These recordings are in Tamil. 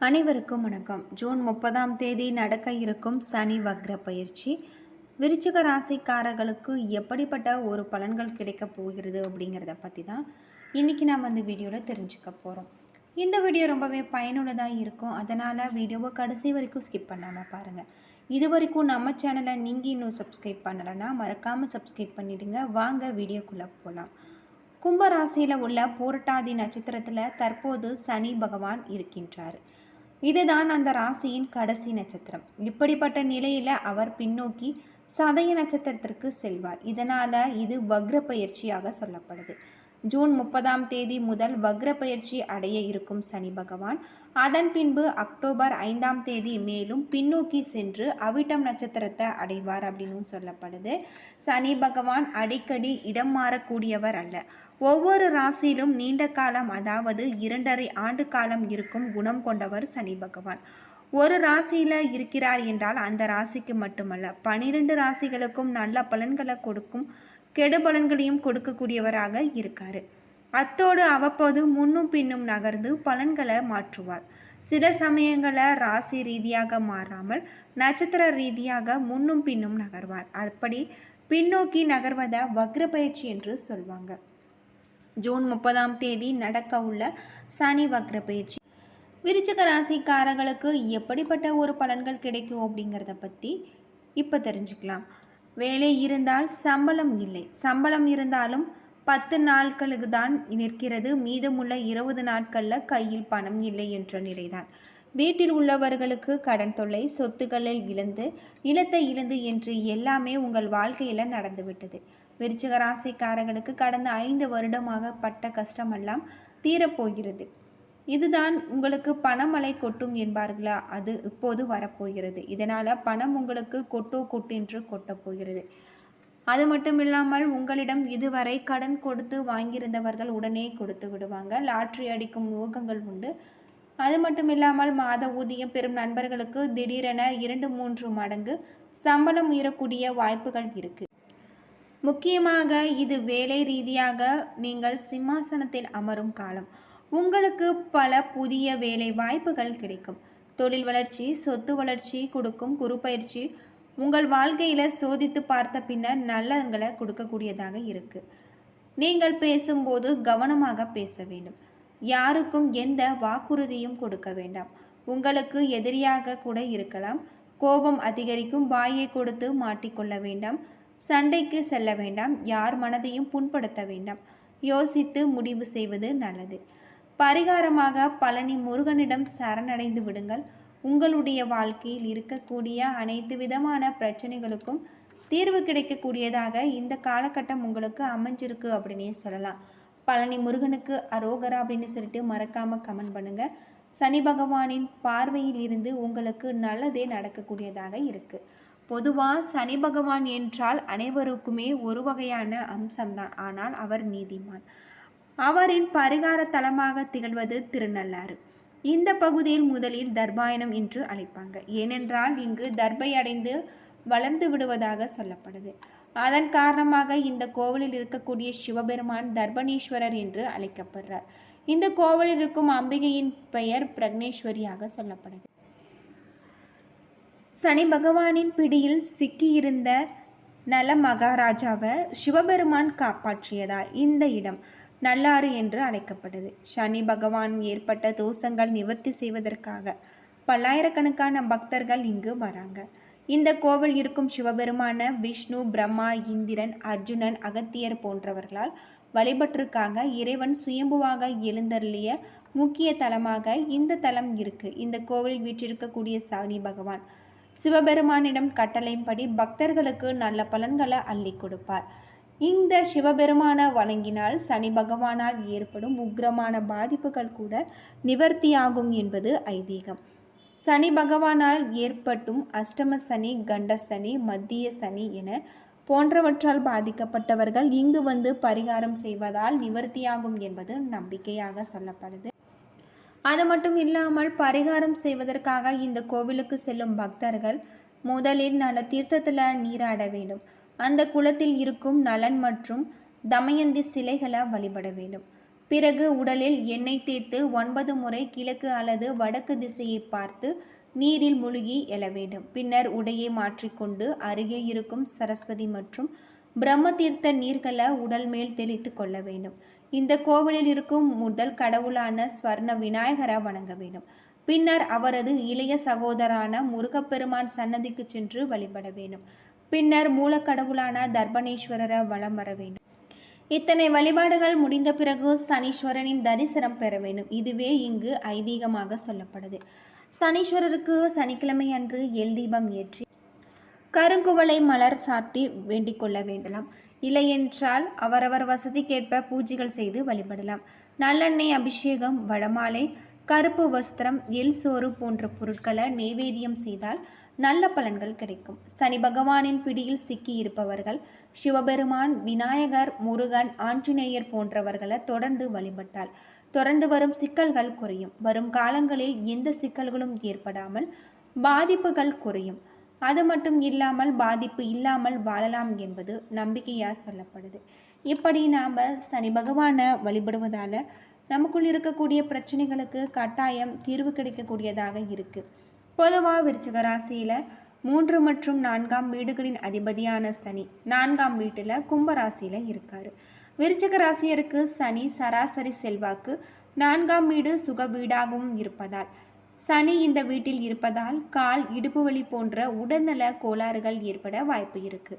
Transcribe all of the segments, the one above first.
அனைவருக்கும் வணக்கம். ஜூன் முப்பதாம் தேதி நடக்க இருக்கும் சனி வக்ர பயிற்சி. விருச்சிக ராசிக்காரர்களுக்கு எப்படிப்பட்ட ஒரு பலன்கள் கிடைக்க போகிறது அப்படிங்கிறத பற்றி தான் இன்றைக்கி நாம் அந்த வீடியோவில் தெரிஞ்சுக்க போகிறோம் இந்த வீடியோ ரொம்பவே பயனுள்ளதாக இருக்கும். அதனால் வீடியோவை கடைசி வரைக்கும் ஸ்கிப் பண்ணாமல் பாருங்கள் இது வரைக்கும் நம்ம சேனலை நீங்கள் இன்னும் சப்ஸ்கிரைப் பண்ணலைன்னா மறக்காமல் சப்ஸ்கிரைப் பண்ணிவிடுங்க வாங்க வீடியோக்குள்ளே போகலாம் கும்பராசியில் உள்ள பூரட்டாதி நட்சத்திரத்தில் தற்போது சனி பகவான் இருக்கின்றார். இதுதான் அந்த ராசியின் கடைசி நட்சத்திரம். இப்படிப்பட்ட நிலையில் அவர் பின்னோக்கி சதய நட்சத்திரத்திற்கு செல்வார். இதனால் இது வக்ர பயிற்சியாக சொல்லப்படுது. ஜூன் முப்பதாம் தேதி முதல் வக்ர பயிற்சி அடைய இருக்கும் சனி பகவான். அதன் பின்பு அக்டோபர் ஐந்தாம் தேதி மேலும் பின்னோக்கி சென்று அவிட்டம் நட்சத்திரத்தை அடைவார் அப்படின்னு சொல்லப்படுது. சனி பகவான் அடிக்கடி இடம் மாறக்கூடியவர் அல்ல. ஒவ்வொரு ராசியிலும் நீண்ட காலம் அதாவது இரண்டரை ஆண்டு காலம் இருக்கும் குணம் கொண்டவர் சனி பகவான். ஒரு ராசியில் இருக்கிறார் என்றால் அந்த ராசிக்கு மட்டுமல்ல பனிரெண்டு ராசிகளுக்கும் நல்ல பலன்களை கொடுக்கும் கெடு பலன்களையும் கொடுக்கக்கூடியவராக இருக்கார். அத்தோடு அவ்வப்போது முன்னும் பின்னும் நகர்ந்து பலன்களை மாற்றுவார். சில சமயங்களில் ராசி ரீதியாக மாறாமல் நட்சத்திர ரீதியாக முன்னும் பின்னும் நகர்வார். அப்படி பின்னோக்கி நகர்வதை வக்ர பயிற்சி என்று சொல்வாங்க. ஜூன் முப்பதாம் தேதி நடக்க உள்ள சனி வக்ர பயிற்சி. விருச்சிக ராசிக்காரர்களுக்கு எப்படிப்பட்ட ஒரு பலன்கள் கிடைக்கும் அப்படிங்கிறத பற்றி இப்போ தெரிஞ்சுக்கலாம். வேலை இருந்தால் சம்பளம் இல்லை. சம்பளம் இருந்தாலும் பத்து நாட்களுக்கு தான் நிற்கிறது. மீதமுள்ள இருபது நாட்களில் கையில் பணம் இல்லை என்ற நிலைதான். வீட்டில் உள்ளவர்களுக்கு கடன் தொல்லை சொத்துக்களில் இழந்து நிலத்தை இழந்து என்று எல்லாமே உங்கள் வாழ்க்கையில் நடந்துவிட்டது. விருச்சிக ராசிக்காரர்களுக்கு கடந்த ஐந்து வருடமாக பட்ட கஷ்டமெல்லாம் தீரப்போகிறது. இதுதான் உங்களுக்கு பணமழை கொட்டும் என்பார்களா? அது இப்போது வரப்போகிறது. இதனால் பணம் உங்களுக்கு கொட்டோ கொட்டின்று கொட்டப்போகிறது. அது மட்டும் இல்லாமல் உங்களிடம் இதுவரை கடன் கொடுத்து வாங்கியிருந்தவர்கள் உடனே கொடுத்து விடுவாங்க. லாட்ரி அடிக்கும் ஊகங்கள் உண்டு. அது மட்டும் இல்லாமல் மாத ஊதியம் பெறும் நண்பர்களுக்கு திடீரென இரண்டு மூன்று மடங்கு சம்பளம் உயரக்கூடிய வாய்ப்புகள் இருக்குது முக்கியமாக இது வேலை ரீதியாக நீங்கள் சிம்மாசனத்தில் அமரும் காலம். உங்களுக்கு பல புதிய வேலை வாய்ப்புகள் கிடைக்கும். தொழில் வளர்ச்சி சொத்து வளர்ச்சி கொடுக்கும் குரு பயிற்சி உங்கள் வாழ்க்கையில் சோதித்து பார்த்த பின்னர் நல்லங்களை கொடுக்கக்கூடியதாக இருக்குது நீங்கள் பேசும்போது கவனமாக பேச வேண்டும். யாருக்கும் எந்த வாக்குறுதியும் கொடுக்க வேண்டாம். உங்களுக்கு எதிரியாக கூட இருக்கலாம். கோபம் அதிகரிக்கும். வாயை கொடுத்து மாட்டிக்கொள்ள வேண்டாம். சண்டைக்கு செல்ல வேண்டாம். யார் மனதையும் புண்படுத்த வேண்டாம். யோசித்து முடிவு செய்வது நல்லது. பரிகாரமாக பழனி முருகனிடம் சரணடைந்து விடுங்கள். உங்களுடைய வாழ்க்கையில் இருக்கக்கூடிய அனைத்து விதமான பிரச்சனைகளுக்கும் தீர்வு கிடைக்கக்கூடியதாக இந்த காலகட்டம் உங்களுக்கு அமைஞ்சிருக்கு அப்படின்னே சொல்லலாம். பழனி முருகனுக்கு அரோகரா அப்படின்னு சொல்லிட்டு மறக்காம கமெண்ட் பண்ணுங்க. சனி பகவானின் பார்வையில் இருந்து உங்களுக்கு நல்லதே நடக்கக்கூடியதாக இருக்குது பொதுவாக சனி பகவான் என்றால் அனைவருக்குமே ஒரு வகையான அம்சம்தான். ஆனால் அவர் நீதிமான். அவரின் பரிகார தலமாக திகழ்வது திருநள்ளாறு. இந்த பகுதியில் முதலில் தர்பாயனம் என்று அழைப்பாங்க. ஏனென்றால் இங்கு தர்பை அடைந்து வளர்ந்து விடுவதாக சொல்லப்படுது. அதன் காரணமாக இந்த கோவிலில் இருக்கக்கூடிய சிவபெருமான் தர்பணீஸ்வரர் என்று அழைக்கப்படுறார். இந்த கோவிலில் இருக்கும் அம்பிகையின் பெயர் பிரக்னேஸ்வரியாக சொல்லப்படுது. சனி பகவானின் பிடியில் சிக்கியிருந்த நல மகாராஜாவை சிவபெருமான் காப்பாற்றியதால் இந்த இடம் நல்லாறு என்று அழைக்கப்படுது சனி பகவான் ஏற்பட்ட தோஷங்கள் நிவர்த்தி செய்வதற்காக பல்லாயிரக்கணக்கான பக்தர்கள் இங்கு வராங்க. இந்த கோவில் இருக்கும் சிவபெருமான விஷ்ணு பிரம்மா இந்திரன் அர்ஜுனன் அகத்தியர் போன்றவர்களால் வழிபட்டிருக்காங்க. இறைவன் சுயம்புவாக எழுந்தருளிய முக்கிய தலமாக இந்த தலம் இருக்கு. இந்த கோவில் வீற்றிருக்கக்கூடிய சனி பகவான் சிவபெருமானிடம் கட்டளைப்படி பக்தர்களுக்கு நல்ல பலன்களை அள்ளி கொடுப்பார். இந்த சிவபெருமானை வணங்கினால் சனி பகவானால் ஏற்படும் உக்ரமான பாதிப்புகள் கூட நிவர்த்தியாகும் என்பது ஐதீகம். சனி பகவானால் ஏற்பட்டும் அஷ்டம சனி கண்ட சனி மத்திய சனி என போன்றவற்றால் பாதிக்கப்பட்டவர்கள் இங்கு வந்து பரிகாரம் செய்வதால் நிவர்த்தியாகும் என்பது நம்பிக்கையாக சொல்லப்படுது. அது மட்டும் இல்லாமல் பரிகாரம் செய்வதற்காக இந்த கோவிலுக்கு செல்லும் பக்தர்கள் முதலில் நல்ல தீர்த்தத்தில் நீராட வேண்டும். அந்த குளத்தில் இருக்கும் நலன் மற்றும் தமயந்தி சிலைகளை வழிபட வேண்டும். பிறகு உடலில் எண்ணெய் தேய்த்து ஒன்பது முறை கிழக்கு அல்லது வடக்கு திசையை பார்த்து நீரில் முழுகி எழ வேண்டும். பின்னர் உடையை மாற்றிக்கொண்டு அருகே இருக்கும் சரஸ்வதி மற்றும் பிரம்ம தீர்த்த நீர்களை உடல் மேல் தெளித்து கொள்ள வேண்டும். இந்த கோவிலில் இருக்கும் முதல் கடவுளான ஸ்வர்ண விநாயகரை வணங்க வேண்டும். பின்னர் அவரது இளைய சகோதரான முருகப்பெருமான் சன்னதிக்கு சென்று வழிபட வேண்டும். பின்னர் மூலக்கடவுளான தர்பணேஸ்வரரை வலம் வர வேண்டும். இத்தனை வழிபாடுகள் முடிந்த பிறகு சனீஸ்வரனின் தரிசனம் பெற வேண்டும். இதுவே இங்கு ஐதீகமாக சொல்லப்படுது. சனீஸ்வரருக்கு சனிக்கிழமை அன்று எல் தீபம் ஏற்றி கருங்குவளை மலர் சாத்தி வேண்டிக் கொள்ள வேண்டலாம். இல்லையென்றால் அவரவர் வசதிக்கேற்ப பூஜைகள் செய்து வழிபடலாம். நல்லெண்ணெய் அபிஷேகம் வடமாலை கருப்பு வஸ்திரம் எல் சோறு போன்ற பொருட்களை நெய்வேதியம் செய்தால் நல்ல பலன்கள் கிடைக்கும். சனி பகவானின் பிடியில் சிக்கி இருப்பவர்கள் சிவபெருமான் விநாயகர் முருகன் ஆஞ்சநேயர் போன்றவர்களை தொடர்ந்து வழிபட்டால் தொடர்ந்து வரும் சிக்கல்கள் குறையும். வரும் காலங்களில் எந்த சிக்கல்களும் ஏற்படாமல் பாதிப்புகள் குறையும். அது மட்டும் இல்லாமல் பாதிப்பு இல்லாமல் வாழலாம் என்பது நம்பிக்கையாக சொல்லப்படுது. இப்படி நாம் சனி பகவானை வழிபடுவதால் நமக்குள் இருக்கக்கூடிய பிரச்சனைகளுக்கு கட்டாயம் தீர்வு கிடைக்கக்கூடியதாக இருக்குது பொதுவாக விருச்சிக ராசியில் மூன்று மற்றும் நான்காம் வீடுகளின் அதிபதியான சனி நான்காம் வீட்டில் கும்பராசியில் இருக்கார். விருச்சிக ராசியருக்கு சனி சராசரி செல்வாக்கு நான்காம் வீடு சுக வீடாகவும் இருப்பதால் சனி இந்த வீட்டில் இருப்பதால் கால் இடுப்பு வலி போன்ற உடல்நல கோளாறுகள் ஏற்பட வாய்ப்பு இருக்கு.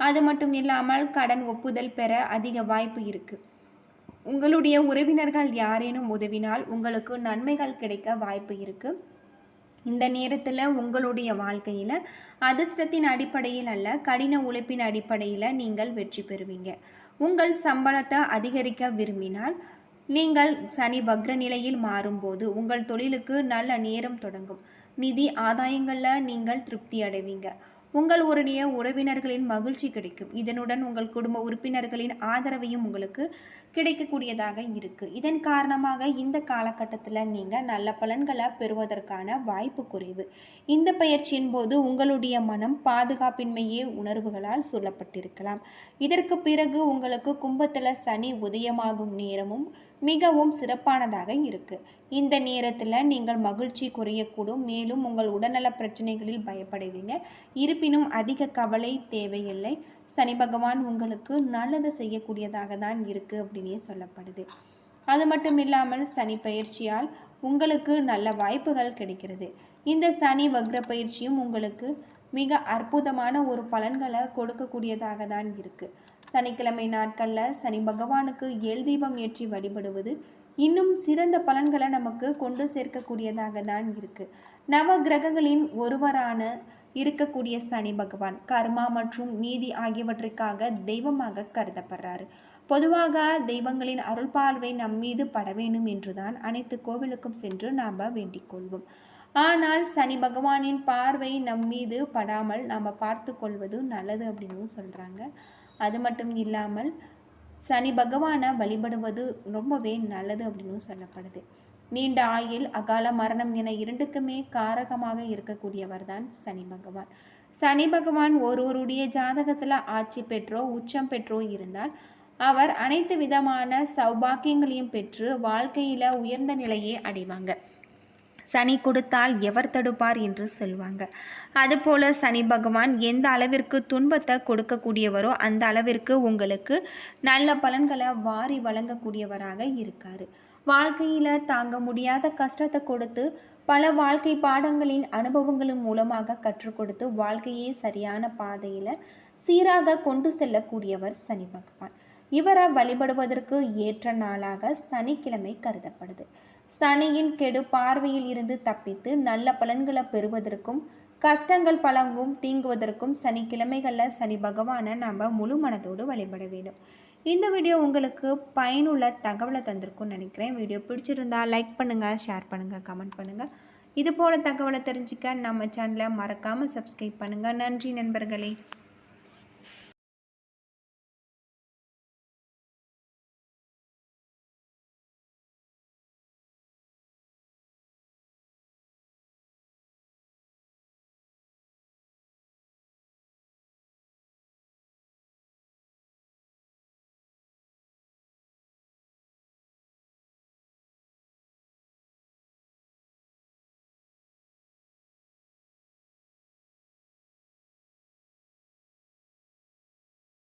அது மட்டும் இல்லாமல் கடன் ஒப்புதல் பெற அதிக வாய்ப்பு இருக்கு. உங்களுடைய உறவினர்கள் யாரேனும் உதவினால் உங்களுக்கு நன்மைகள் கிடைக்க வாய்ப்பு இருக்கு. இந்த நேரத்தில் உங்களுடைய வாழ்க்கையில் அதிர்ஷ்டத்தின் அடிப்படையில் அல்ல கடின உழைப்பின் அடிப்படையில் நீங்கள் வெற்றி பெறுவீங்க. உங்கள் சம்பளத்தை அதிகரிக்க விரும்பினால் நீங்கள் சனி வக்ர நிலையில் மாறும்போது உங்கள் தொழிலுக்கு நல்ல நேரம் தொடங்கும். நிதி ஆதாயங்களில் நீங்கள் திருப்தி அடைவீங்க. உங்கள் உடைய உறவினர்களின் மகிழ்ச்சி கிடைக்கும். இதனுடன் உங்கள் குடும்ப உறுப்பினர்களின் ஆதரவையும் உங்களுக்கு கிடைக்கக்கூடியதாக இருக்குது இதன் காரணமாக இந்த காலகட்டத்தில் நீங்கள் நல்ல பலன்களை பெறுவதற்கான வாய்ப்பு குறைவு. இந்த பயிற்சியின் போது உங்களுடைய மனம் பாதுகாப்பின்மையே உணர்வுகளால் சொல்லப்பட்டிருக்கலாம் இதற்கு பிறகு உங்களுக்கு கும்பத்தில் சனி உதயமாகும் நேரமும் மிகவும் சிறப்பானதாக இருக்கு. இந்த நேரத்தில் நீங்கள் மகிழ்ச்சி குறையக்கூடும். மேலும் உங்கள் உடல்நல பிரச்சனைகளில் பயப்படுவீங்க. இருப்பினும் அதிக கவலை தேவையில்லை. சனி பகவான் உங்களுக்கு நல்லது செய்யக்கூடியதாக தான் இருக்குது அப்படின்னே சொல்லப்படுது. அது மட்டும் இல்லாமல் சனி பயிற்சியால் உங்களுக்கு நல்ல வாய்ப்புகள் கிடைக்கிறது. இந்த சனி வக்ர பயிற்சியும் உங்களுக்கு மிக அற்புதமான ஒரு பலன்களை கொடுக்கக்கூடியதாக தான் இருக்குது சனிக்கிழமை நாட்களில் சனி பகவானுக்கு எல் தீபம் ஏற்றி வழிபடுவது இன்னும் சிறந்த பலன்களை நமக்கு கொண்டு சேர்க்கக்கூடியதாக தான் இருக்குது நவ கிரகங்களின் ஒருவரான இருக்கக்கூடிய சனி பகவான் கர்மா மற்றும் நீதி ஆகியவற்றிற்காக தெய்வமாக கருதப்படுறாரு. பொதுவாக தெய்வங்களின் அருள் பார்வை நம் மீது பட வேண்டும் என்றுதான் அனைத்து கோவிலுக்கும் சென்று நாம் வேண்டிக் கொள்வோம். ஆனால் சனி பகவானின் பார்வை நம் மீது படாமல் நாம் பார்த்து கொள்வது நல்லது அப்படின்னு சொல்கிறாங்க அது மட்டும் இல்லாமல் சனி பகவானை வழிபடுவது ரொம்பவே நல்லது அப்படின்னு சொல்லப்படுது. நீண்ட ஆயில் அகால மரணம் என இரண்டுக்குமே காரகமாக இருக்கக்கூடியவர் தான் சனி பகவான். சனி பகவான் ஒருவருடைய ஜாதகத்தில் ஆட்சி பெற்றோ உச்சம் பெற்றோ இருந்தால் அவர் அனைத்து விதமான சௌபாக்கியங்களையும் பெற்று வாழ்க்கையில் உயர்ந்த நிலையை அடைவாங்க. சனி கொடுத்தால் எவர் தடுப்பார் என்று சொல்லுவாங்க அதுபோல் சனி பகவான் எந்த அளவிற்கு துன்பத்தை கொடுக்கக்கூடியவரோ அந்த அளவிற்கு உங்களுக்கு நல்ல பலன்களை வாரி வழங்கக்கூடியவராக இருக்கார். வாழ்க்கையில் தாங்க முடியாத கஷ்டத்தை கொடுத்து பல வாழ்க்கை பாடங்களின் அனுபவங்களின் மூலமாக கற்றுக் கொடுத்து வாழ்க்கையே சரியான பாதையில் சீராக கொண்டு செல்லக்கூடியவர் சனி பகவான். இவரை வழிபடுவதற்கு ஏற்ற நாளாக சனிக்கிழமை கருதப்படுது. சனியின் கெடு பார்வையில் இருந்து தப்பித்து நல்ல பலன்களை பெறுவதற்கும் கஷ்டங்கள் பழங்கும் தீங்குவதற்கும் சனிக்கிழமைகளில் சனி பகவானை நம்ம முழு மனதோடு வழிபட வேண்டும். இந்த வீடியோ உங்களுக்கு பயனுள்ள தகவலை தந்திருக்கும்னு நினைக்கிறேன். வீடியோ பிடிச்சிருந்தா லைக் பண்ணுங்கள் ஷேர் பண்ணுங்கள் கமெண்ட் பண்ணுங்கள் இது போல தகவலை தெரிஞ்சுக்க நம்ம சேனலை மறக்காமல் சப்ஸ்கிரைப் பண்ணுங்கள் நன்றி நண்பர்களே.